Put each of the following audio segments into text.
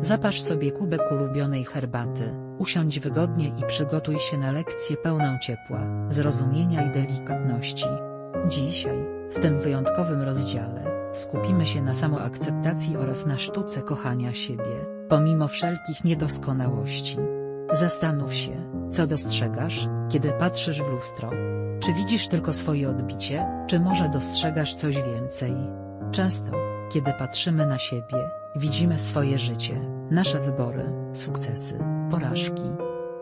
Zapasz sobie kubek ulubionej herbaty, usiądź wygodnie i przygotuj się na lekcję pełną ciepła, zrozumienia i delikatności. Dzisiaj, w tym wyjątkowym rozdziale, skupimy się na samoakceptacji oraz na sztuce kochania siebie, pomimo wszelkich niedoskonałości. Zastanów się, co dostrzegasz, kiedy patrzysz w lustro. Czy widzisz tylko swoje odbicie, czy może dostrzegasz coś więcej? Często, kiedy patrzymy na siebie, widzimy swoje życie, nasze wybory, sukcesy, porażki.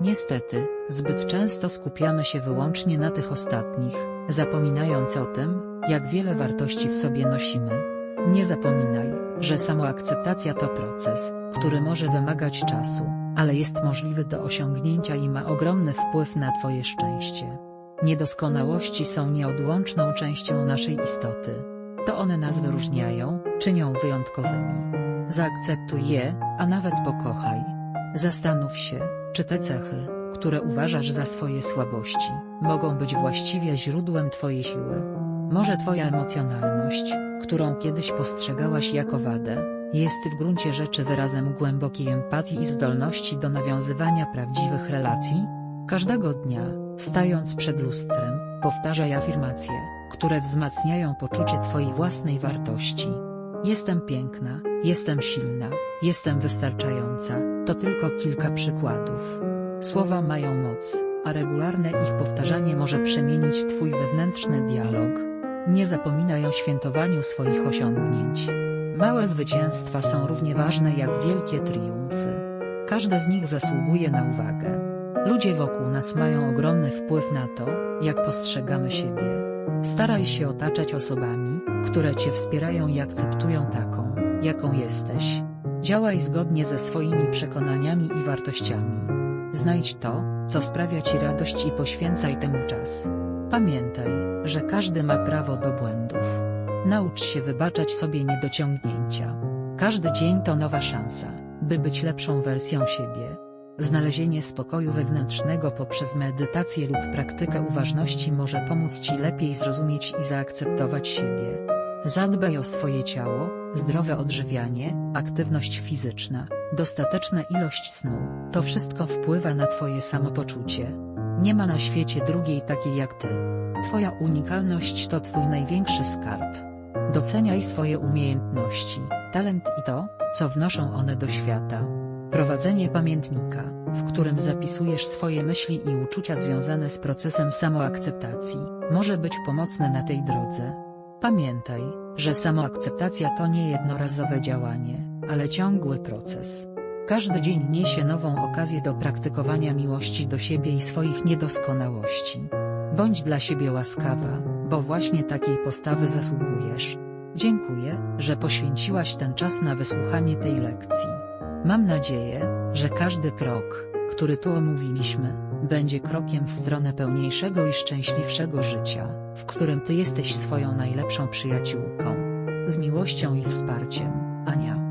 Niestety, zbyt często skupiamy się wyłącznie na tych ostatnich, zapominając o tym, jak wiele wartości w sobie nosimy. Nie zapominaj, że samoakceptacja to proces, który może wymagać czasu, ale jest możliwy do osiągnięcia i ma ogromny wpływ na Twoje szczęście. Niedoskonałości są nieodłączną częścią naszej istoty. To one nas wyróżniają, czynią wyjątkowymi. Zaakceptuj je, a nawet pokochaj. Zastanów się, czy te cechy, które uważasz za swoje słabości, mogą być właściwie źródłem Twojej siły. Może Twoja emocjonalność, którą kiedyś postrzegałaś jako wadę, jest w gruncie rzeczy wyrazem głębokiej empatii i zdolności do nawiązywania prawdziwych relacji? Każdego dnia, stając przed lustrem, powtarzaj afirmacje, które wzmacniają poczucie Twojej własnej wartości. Jestem piękna, jestem silna, jestem wystarczająca, to tylko kilka przykładów. Słowa mają moc, a regularne ich powtarzanie może przemienić Twój wewnętrzny dialog. Nie zapominaj o świętowaniu swoich osiągnięć. Małe zwycięstwa są równie ważne jak wielkie triumfy. Każde z nich zasługuje na uwagę. Ludzie wokół nas mają ogromny wpływ na to, jak postrzegamy siebie. Staraj się otaczać osobami, które Cię wspierają i akceptują taką, jaką jesteś. Działaj zgodnie ze swoimi przekonaniami i wartościami. Znajdź to, co sprawia Ci radość i poświęcaj temu czas. Pamiętaj, że każdy ma prawo do błędów. Naucz się wybaczać sobie niedociągnięcia. Każdy dzień to nowa szansa, by być lepszą wersją siebie. Znalezienie spokoju wewnętrznego poprzez medytację lub praktykę uważności może pomóc Ci lepiej zrozumieć i zaakceptować siebie. Zadbaj o swoje ciało, zdrowe odżywianie, aktywność fizyczna, dostateczna ilość snu, to wszystko wpływa na Twoje samopoczucie. Nie ma na świecie drugiej takiej jak Ty. Twoja unikalność to Twój największy skarb. Doceniaj swoje umiejętności, talent i to, co wnoszą one do świata. Prowadzenie pamiętnika, w którym zapisujesz swoje myśli i uczucia związane z procesem samoakceptacji, może być pomocne na tej drodze. Pamiętaj, że samoakceptacja to nie jednorazowe działanie, ale ciągły proces. Każdy dzień niesie nową okazję do praktykowania miłości do siebie i swoich niedoskonałości. Bądź dla siebie łaskawa, bo właśnie takiej postawy zasługujesz. Dziękuję, że poświęciłaś ten czas na wysłuchanie tej lekcji. Mam nadzieję, że każdy krok, który tu omówiliśmy, będzie krokiem w stronę pełniejszego i szczęśliwszego życia, w którym Ty jesteś swoją najlepszą przyjaciółką. Z miłością i wsparciem, Ania.